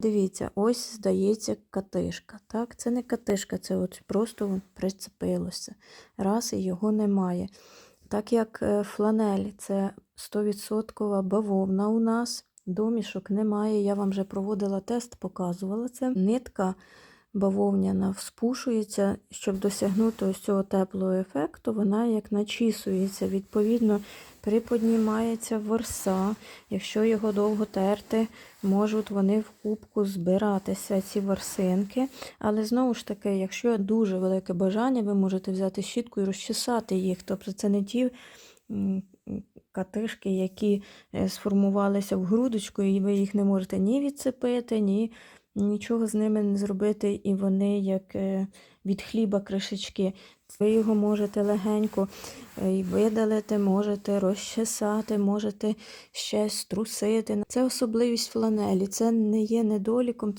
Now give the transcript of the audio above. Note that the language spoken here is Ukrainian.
Дивіться, ось здається катишка. Так, це не катишка, це от просто прицепилося. Раз і його немає. Так як е, фланель це 100% бавовна у нас, домішок немає. Я вам вже проводила тест, показувала це. Нитка бавовняна вспушується, щоб досягнути ось цього теплого ефекту, вона як начісується. Відповідно, приподнімається ворса. Якщо його довго терти, можуть вони в кубку збиратися, ці ворсинки. Але знову ж таки, якщо дуже велике бажання, ви можете взяти щітку і розчесати їх. Тобто це не ті катишки, які е, сформувалися в грудочку, і ви їх не можете ні відцепити, ні нічого з ними не зробити, і вони як е, від хліба кришечки. Ви його можете легенько е, і видалити, можете розчесати, можете ще струсити. Це особливість фланелі, це не є недоліком,